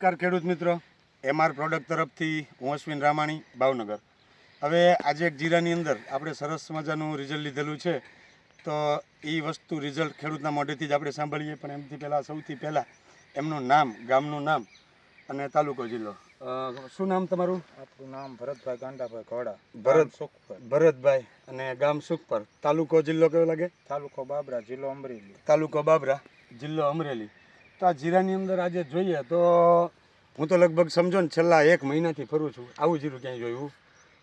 નમસ્કાર ખેડૂત મિત્રો. એમઆર પ્રોડક્ટ તરફથી હું અશ્વિન રામાણી ભાવનગર. હવે આજે એક જીરાની અંદર આપણે સરસ મજાનું રિઝલ્ટ લીધેલું છે. તો એ વસ્તુ રિઝલ્ટ ખેડૂતના મોઢેથી જ આપણે સાંભળીએ પણ એમથી પહેલાં સૌથી પહેલાં એમનું નામ ગામનું નામ અને તાલુકો જિલ્લો. શું નામ તમારું? આપણું નામ ભરતભાઈ ગાંડાભાઈ ઘોડા. ભરત. સુખપર. ભરતભાઈ અને ગામ સુખપર. તાલુકો જિલ્લો કયો લાગે? તાલુકો બાબરા જિલ્લો અમરેલી. તાલુકો બાબરા જિલ્લો અમરેલી. તો આ જીરાની અંદર આજે જોઈએ તો હું તો લગભગ સમજો ને છેલ્લા એક મહિનાથી ફરું છું. આવું જીરું ક્યાંય જોયું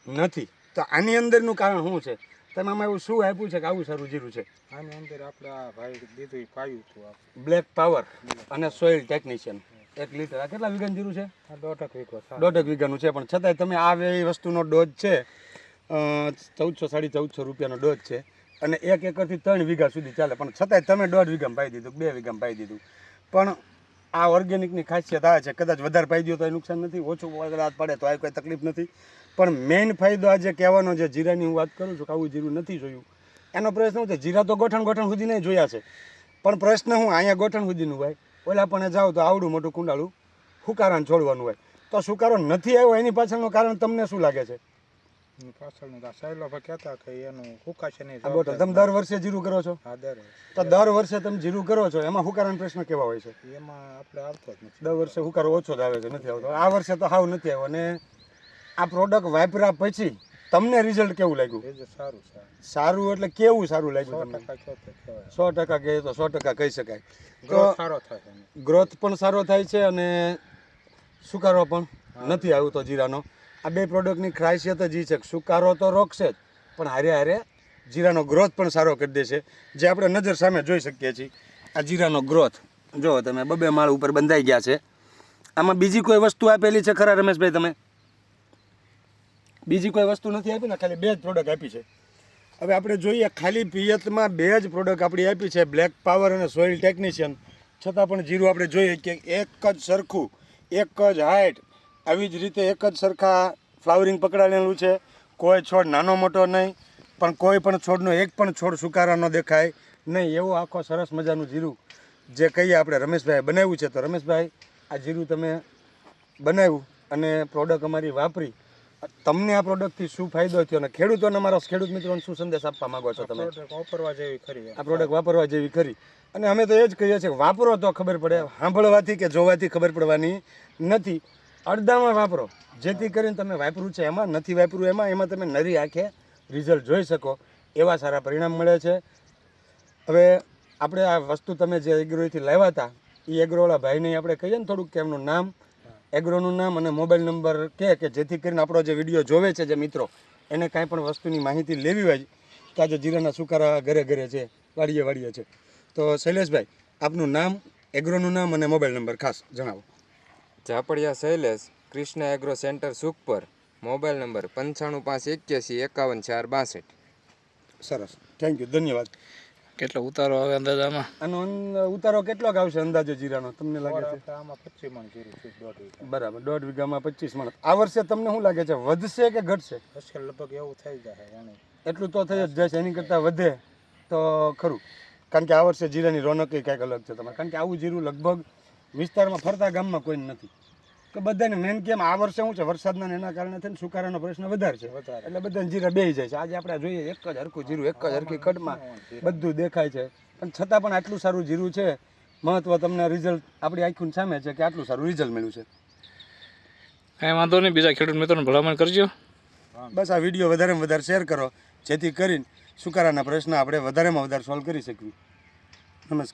નથી. તો આની અંદરનું કારણ શું છે? તમે આમાં એવું શું આપ્યું છે કે આવું સારું જીરું છે? આની અંદર આપણે આ ભાઈ દીધું પાયું હતું બ્લેક પાવર અને સોઇલ ટેકનિશિયન. એક લીટર. આ કેટલા વીઘાનું જીરું છે? દોઢક વીઘો દોઢક વીઘાનું છે. પણ છતાંય તમે આ એ વસ્તુનો ડોઝ છે ચૌદસો સાડી ચૌદસો રૂપિયાનો ડોઝ છે અને એક એકરથી ત્રણ વીઘા સુધી ચાલે. પણ છતાંય તમે દોઢ વીઘામાં પાઈ દીધું બે વીઘામાં પાઈ દીધું. પણ આ ઓર્ગેનિકની ખાસિયત આ છે. કદાચ વધારે પાઈ તો એ નુકસાન નથી, ઓછું કદાચ પડે તો આ કોઈ તકલીફ નથી. પણ મેઇન ફાયદો આજે કહેવાનો જે જીરાની હું વાત કરું છું કે આવું જીરું નથી જોયું. એનો પ્રશ્ન શું છે? જીરા તો ગોઠણ ગોઠણ સુધી નહીં જોયા છે. પણ પ્રશ્ન હું અહીંયા ગોઠણ સુધીનું હોય. ઓલા પણ જાઓ તો આવડું મોટું કુંડાળું હુકારાને છોડવાનું હોય. તો સુકારો નથી આવ્યો, એની પાછળનું કારણ તમને શું લાગે છે? પાછળનું તો આ કહેતા કે એનું હુકાશે નહીં આ તમે દર વર્ષે જીરું કરો છો? હા દર તો દર વર્ષે તમે જીરું કરો છો એમાં હુકારાનો પ્રશ્ન કેવા હોય છે? એમાં આપણે આવતો જ નથી. દર વર્ષે હુકારો ઓછો જ આવે છે નથી આવતો. આ વર્ષે તો હાવ નથી આવ્યો. અને આ પ્રોડક્ટ વાપર્યા પછી તમને રિઝલ્ટ કેવું લાગ્યું? સારું સારું એટલે કેવું સારું લાગ્યું તમને? સો ટકા કહે તો સો ટકા કહી શકાય. ગ્રોથ તો સારો થાય ગ્રોથ પણ સારો થાય છે અને સુકારો પણ નથી આવતો જીરાનો. આ બે પ્રોડક્ટની ખાસિયત જ છે. સુકારો તો રોકશે જ, પણ હારે હારે જીરાનો ગ્રોથ પણ સારો કરી દેશે. જે આપણે નજર સામે જોઈ શકીએ છીએ, આ જીરાનો ગ્રોથ જો તમે બબે માળ ઉપર બંધાઈ ગયા છે. આમાં બીજી કોઈ વસ્તુ આપેલી છે ખરા રમેશભાઈ તમે? બીજી કોઈ વસ્તુ નથી આપી ને, ખાલી બે જ પ્રોડક્ટ આપી છે. હવે આપણે જોઈએ ખાલી પિયતમાં બે જ પ્રોડક્ટ આપણી આપી છે બ્લેક પાવર અને સોઇલ ટેકનિશિયન છતાં પણ જીરું આપણે જોઈએ કે એક જ સરખું, એક જ હાઇટ આવી જ રીતે એક જ સરખા ફ્લાવરિંગ પકડાયેલું છે. કોઈ છોડ નાનો મોટો નહીં પણ કોઈ પણ છોડનો એક પણ છોડ સુકારા ન દેખાય. નહીં એવો આખો સરસ મજાનું જીરું જે કહીએ આપણે રમેશભાઈ બનાવ્યું છે. તો રમેશભાઈ આ જીરું તમે બનાવ્યું અને પ્રોડક્ટ અમારી વાપરી. તમને આ પ્રોડક્ટથી શું ફાયદો થયો અને ખેડૂતોને મારા ખેડૂત મિત્રોને શું સંદેશ આપવા માંગો છો તમે? વાપરવા જેવી ખરી આ પ્રોડક્ટ વાપરવા જેવી ખરી. અને અમે તો એ જ કહીએ છીએ વાપરો તો ખબર પડે સાંભળવાથી કે જોવાથી ખબર પડવાની નથી. અડધામાં વાપરો. જેથી કરીને તમે વાપરું છે એમાં, નથી વાપરું એમાં એમાં તમે નરી આંખે રિઝલ્ટ જોઈ શકો. એવા સારા પરિણામ મળે છે. હવે આપણે આ વસ્તુ તમે જે એગ્રોથી લાવ્યા હતા એ એગ્રોવાળા ભાઈને આપણે કહીએ ને થોડુંક કે એમનું નામ. એગ્રોનું નામ અને મોબાઈલ નંબર કે કે જેથી કરીને આપણો જે વીડિયો જોવે છે જે મિત્રો, એને કાંઈ પણ વસ્તુની માહિતી લેવી હોય, તો આજે જીરાના સુકારા ઘરે ઘરે છે, વાડીએ વાડીએ છે. તો શૈલેષભાઈ, આપનું નામ એગ્રોનું નામ અને મોબાઈલ નંબર ખાસ જણાવો. Zapadiya Shailesh Krishna agro centre Sukhpar mobile number પંચાણું પાંચ એક્યાસી એકાવન ચાર બાસઠ. સરસ. થેન્ક યુ ધન્યવાદ. કેટલો ઉતારો આવે અંદાજામાં? આનો ઉતારો કેટલો આવશે અંદાજો જીરાનો? તમને લાગે છે? આમાં પચીસ મણ જીરું છે દોઢ વીઘા બરાબર. દોઢ વીઘામાં પચીસ મણ. આ વર્ષે તમને શું લાગે છે? વધશે કે ઘટશે? લગભગ એવું થઈ જાય એને એટલું તો થઈ જ જશે. એની કરતાં વધે તો ખરું. કારણ કે આ વર્ષે જીરાની રોનક કંઈક અલગ છે તમારે. કારણ કે આવું જીરું લગભગ વિસ્તારમાં ફરતા ગામમાં કોઈ નથી. કે બધાને મેન કેમ આ વર્ષે શું છે? વરસાદના એના કારણે થઈને સુકારાનો પ્રશ્ન વધારે છે. વધારે. એટલે બધાને જીરા બે જાય છે. આજે આપણે જોઈએ એક જ હરખું જીરું એક જ હરખી કડમાં બધું દેખાય છે. પણ છતાં પણ આટલું સારું જીરું છે. મહત્વ તમને રિઝલ્ટ આપણી આંખોની સામે છે કે આટલું સારું રિઝલ્ટ મળ્યું છે. કાંઈ વાંધો નહીં. બીજા ખેડૂત મિત્રોને ભલામણ કરજો. બસ આ વીડિયો વધારેમાં વધારે શેર કરો. જેથી કરીને સુકારાના પ્રશ્ન આપણે વધારેમાં વધારે સોલ્વ કરી શકીએ.